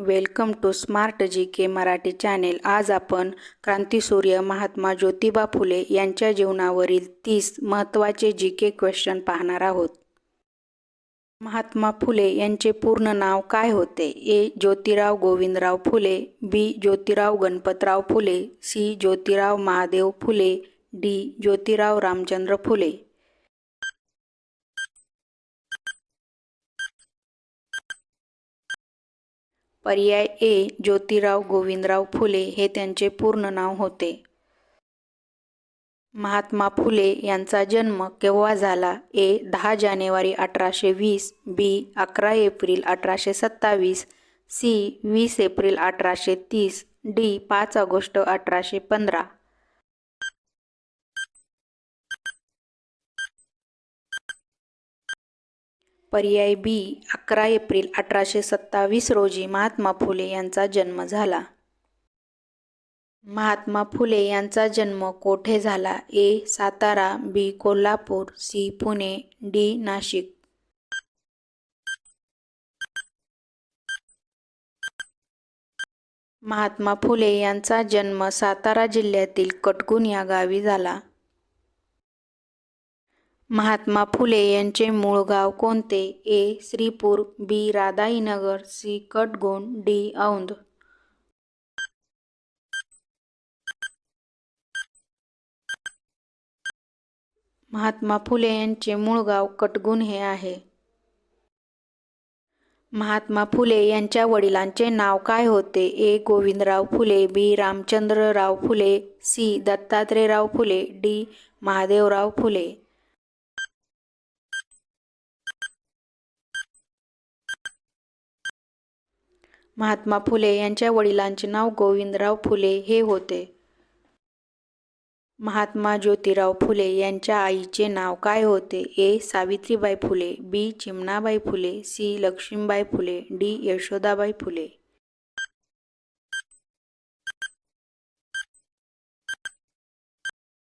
Welcome to smart G K Marathi channel. आज आपण क्रांतीसूर्य महात्मा ज्योतिबा फुले यांच्या जीवनावरील तीस महत्त्वाचे जी के क्वेश्चन पाहणार आहोत. महात्मा फुले यांचे पूर्ण नाव काय होते? A. Jyotirao Govindrao Phule B. Jyotirao Ganpatrao Phule C. Jyotirao Mahadev Phule D. Jyotirao Ramchandra Phule. पर्याय ए ज्योतिराव गोविंदराव फुले हे त्यांचे पूर्ण नाव होते. महात्मा फुले यांचा जन्म केव्हा झाला? ए दहा जानेवारी अठराशे वीस बी अकरा एप्रिल अठराशे सत्तावीस सी वीस एप्रिल अठराशे तीस डी पाच ऑगस्ट अठराशे पंधरा. पर्याय बी अकरा एप्रिल अठराशे सत्तावीस रोजी महात्मा फुले यांचा जन्म झाला. महात्मा फुले यांचा जन्म कोठे झाला? A Satara B Kolhapur C Pune D Nashik. Mahatma Phule यांचा जन्म सातारा जिल्ह्यातील कटकुन या गावी झाला. महात्मा फुले यांचे मूळ गाव कोणते? A. Shripur B. Radhainagar C. Katgun D. Aundh. Mahatma Phule यांचे मूळ गाव कटगुण हे आहे. महात्मा फुले यांच्या वडिलांचे नाव काय होते? A. Govindrao Phule B. Ramchandrarao Phule C. Dattatreyrao Phule D. Mahadevrao Phule. Mahatma Phule यांच्या वडिलांचे नाव गोविंदराव फुले हे होते. महात्मा ज्योतिराव फुले यांच्या आईचे नाव काय होते? A. Savitribai Phule B. Chimnabai Phule C. Lakshmibai Phule D. Yashodabai Phule.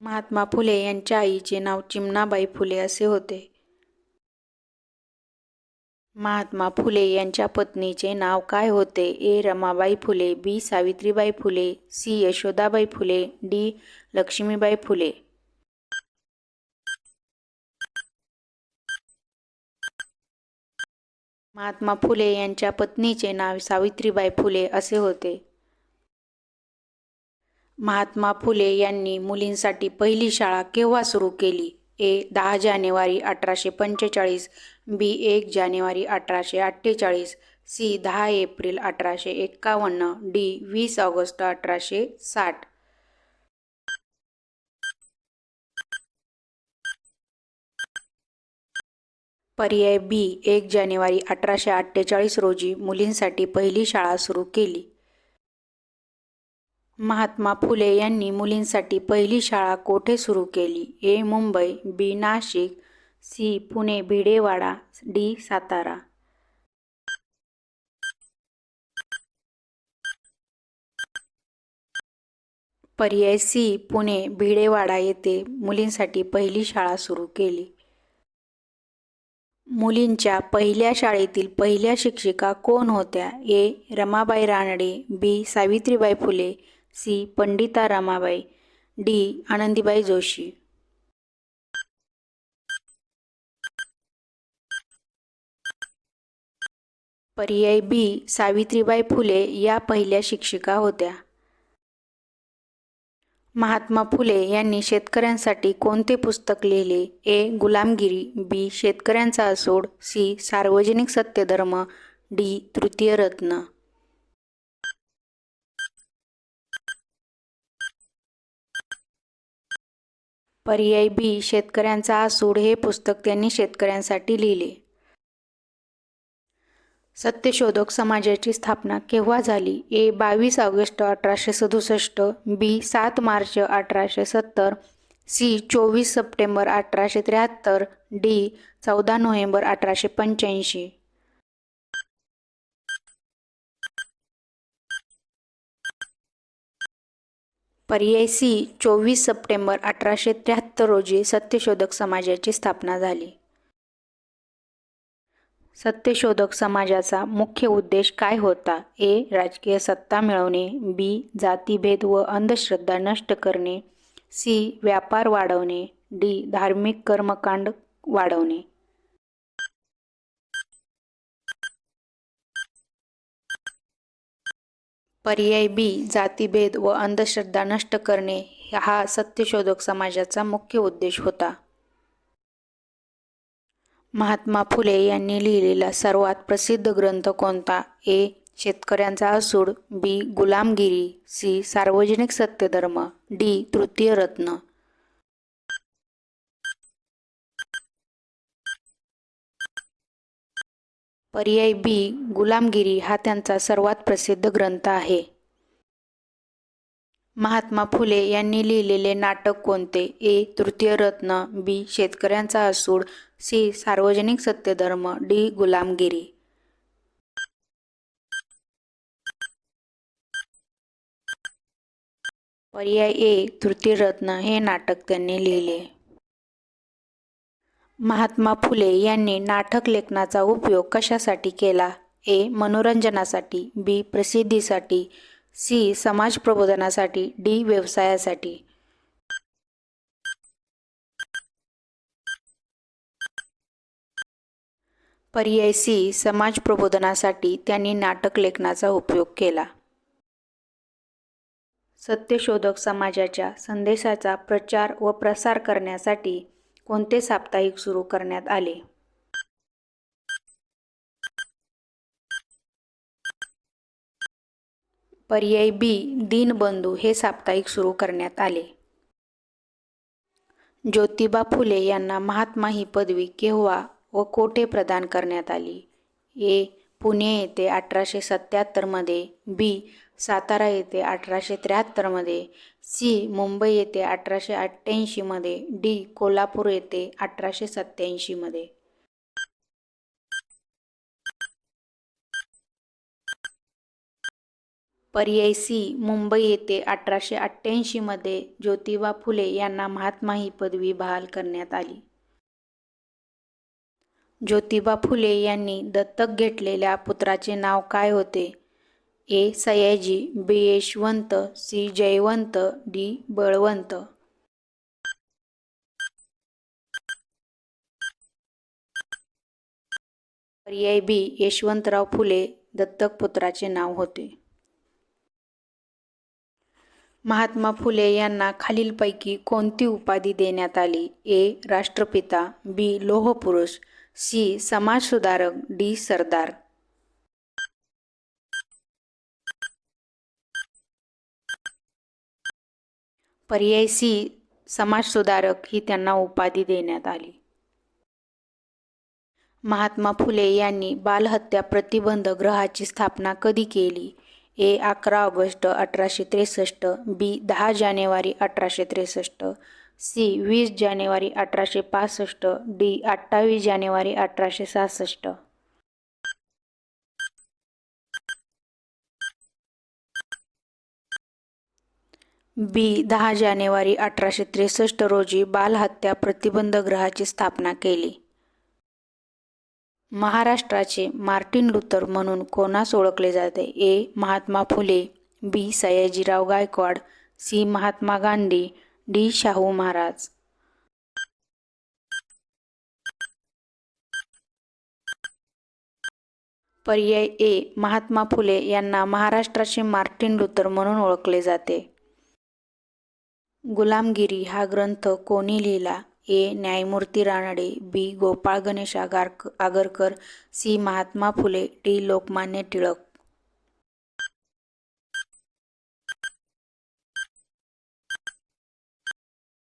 Mahatma Phule यांच्या आईचे नाव चिमणाबाई फुले असे होते. महात्मा फुले यांच्या पत्नीचे नाव काय होते? A. Ramabai Phule B. Savitribai Phule C. Yashodabai Phule D. Lakshmibai Phule. Mahatma Phule यांच्या पत्नीचे नाव सावित्रीबाई फुले असे होते. महात्मा फुले यांनी मुलींसाठी पहिली शाळा केव्हा सुरू केली? ए. दहा जानेवारी अठराशे पंचेचाळीस बी एक जानेवारी अठराशे अठ्ठेचाळीस सी दहा एप्रिल अठराशे एक्कावन्न डी वीस ऑगस्ट अठराशे साठ. पर्याय बी एक जानेवारी अठराशे अठ्ठेचाळीस रोजी मुलींसाठी पहिली शाळा सुरू केली. महात्मा फुले यांनी मुलींसाठी पहिली शाळा कोठे सुरू केली? A Mumbai B Nashik C Pune Bhidewada D Satara. पर्याय सी पुणे भिडेवाडा येथे मुलींसाठी पहिली शाळा सुरू केली. मुलींच्या पहिल्या शाळेतील पहिल्या शिक्षिका कोण होत्या? A Ramabai Ranade B Savitribai Phule C Pandita Ramabai D Anandibai Joshi. पर्याय बी सावित्रीबाई फुले या पहिल्या शिक्षिका होत्या. महात्मा फुले यांनी शेतकऱ्यांसाठी कोणते पुस्तक लिहिले? ए गुलामगिरी बी शेतकऱ्यांचा असोड सी सार्वजनिक सत्यधर्म डी तृतीय रत्न. पर्याय बी शेतकऱ्यांचा आसूड हे पुस्तक त्यांनी शेतकऱ्यांसाठी लिहिले. सत्यशोधक समाजाची स्थापना केव्हा झाली? ए बावीस ऑगस्ट अठराशे सदुसष्ट बी सात मार्च अठराशे सत्तर सी चोवीस सप्टेंबर अठराशे त्र्याहत्तर डी चौदा नोव्हेंबर अठराशे पंच्याऐंशी. पर्याय सी चोवीस सप्टेंबर अठराशे त्र्याहत्तर रोजी सत्यशोधक समाजाची स्थापना झाली. सत्यशोधक समाजाचा मुख्य उद्देश काय होता? ए. राजकीय सत्ता मिळवणे. बी. जातीभेद व अंधश्रद्धा नष्ट करणे. सी. व्यापार वाढवणे. डी. धार्मिक कर्मकांड वाढवणे. पर्याय बी. जातीभेद व अंधश्रद्धा नष्ट करणे. हा सत्यशोधक समाजाचा मुख्य उद्देश होता. महात्मा फुले यांनी लिहिलेला सर्वात प्रसिद्ध ग्रंथ कोणता? ए. शेतकऱ्यांचा असूड बी. गुलामगिरी सी. सार्वजनिक सत्यधर्म डी. तृतीय रत्न. पर्याय बी. गुलामगिरी हा त्यांचा सर्वात प्रसिद्ध ग्रंथ आहे. महात्मा फुले यांनी लिहिलेले नाटक कोणते? ए. तृतीय रत्न बी. शेतकऱ्यांचा असूड सी. सार्वजनिक सत्यधर्म डी. गुलामगिरी. पर्याय ए. तृतीय रत्न हे नाटक त्यांनी लिहिले. महात्मा फुले यांनी नाटक लेखनाचा उपयोग कशासाठी केला? ए. मनोरंजनासाठी बी. प्रसिद्धीसाठी सी. समाज प्रबोधनासाठी डी. व्यवसायासाठी. पर्याय सी. समाज प्रबोधनासाठी त्यांनी नाटक लेखनाचा उपयोग केला. सत्यशोधक समाजाच्या संदेशाचा प्रचार व प्रसार करण्यासाठी कोणते साप्ताहिक सुरू करण्यात आले? पर्याय बी दीनबंधू हे साप्ताहिक सुरू करण्यात आले. ज्योतिबा फुले यांना महात्मा ही पदवी केव्हा व कोठे प्रदान करण्यात आली? ए पुणे येथे अठराशे सत्याहत्तरमध्ये बी सातारा येथे अठराशे त्र्याहत्तरमध्ये सी मुंबई येथे अठराशे अठ्ठ्याऐंशीमध्ये डी कोल्हापूर येथे अठराशे सत्त्याऐंशीमध्ये पर्याय सी मुंबई येथे अठराशे अठ्ठ्याऐंशीमध्ये ज्योतिबा फुले यांना महात्मा ही पदवी बहाल करण्यात आली. ज्योतिबा फुले यांनी दत्तक घेतलेल्या पुत्राचे नाव काय होते? A. Sayaji B. Yashwant C. Jaywant D. Balwant. पर्याय बी. यशवंतराव फुले दत्तक पुत्राचे नाव होते. महात्मा फुले यांना खालीलपैकी कोणती उपाधी देण्यात आली? ए. राष्ट्रपिता बी. लोहपुरुष सी. समाजसुधारक डी. सरदार. पर्याय सी. समाजसुधारक ही त्यांना उपाधी देण्यात आली. महात्मा फुले यांनी बालहत्या प्रतिबंध ग्रहाची स्थापना कधी केली? ए अकरा ऑगस्ट अठराशे त्रेसष्ट बी दहा जानेवारी अठराशे त्रेसष्ट सी वीस जानेवारी अठराशे पासष्ट डी अठ्ठावीस जानेवारी अठराशे सहासष्ट. बी दहा जानेवारी अठराशे त्रेसष्ट रोजी बालहत्या प्रतिबंध ग्रहाची स्थापना केली. महाराष्ट्राचे मार्टिन लुथर म्हणून कोणास ओळखले जाते? A. Mahatma Phule B Sayajirao Gaikwad C Mahatma Gandhi D Shahu Maharaj. पर्याय ए. महात्मा फुले यांना महाराष्ट्राचे मार्टिन लुथर म्हणून ओळखले जाते. गुलामगिरी हा ग्रंथ कोणी लिहिला? ए. न्यायमूर्ती Ranade B. Gopal Ganesh Agar Agarkar C. Mahatma Phule D. Lokmanya Tilak.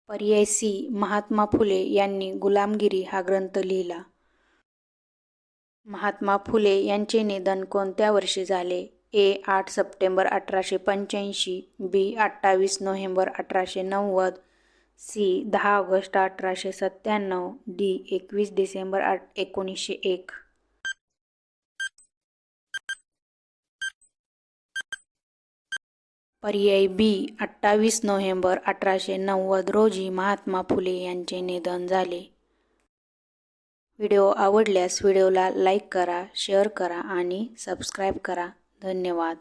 पर्याय सी. महात्मा फुले यांनी गुलामगिरी हा ग्रंथ लिहिला. महात्मा फुले यांचे निधन कोणत्या वर्षी झाले? ए. आठ सप्टेंबर अठराशे पंच्याऐंशी बी. अठ्ठावीस नोव्हेंबर अठराशे नव्वद सी दहा ऑगस्ट अठराशे सत्त्याण्णव डी एकवीस डिसेंबर आठ एकोणीसशे एक. पर्याय बी अठ्ठावीस नोव्हेंबर अठराशे नव्वद रोजी महात्मा फुले यांचे निधन झाले. व्हिडिओ आवडल्यास व्हिडिओला लाईक करा शेअर करा आणि सबस्क्राईब करा. धन्यवाद.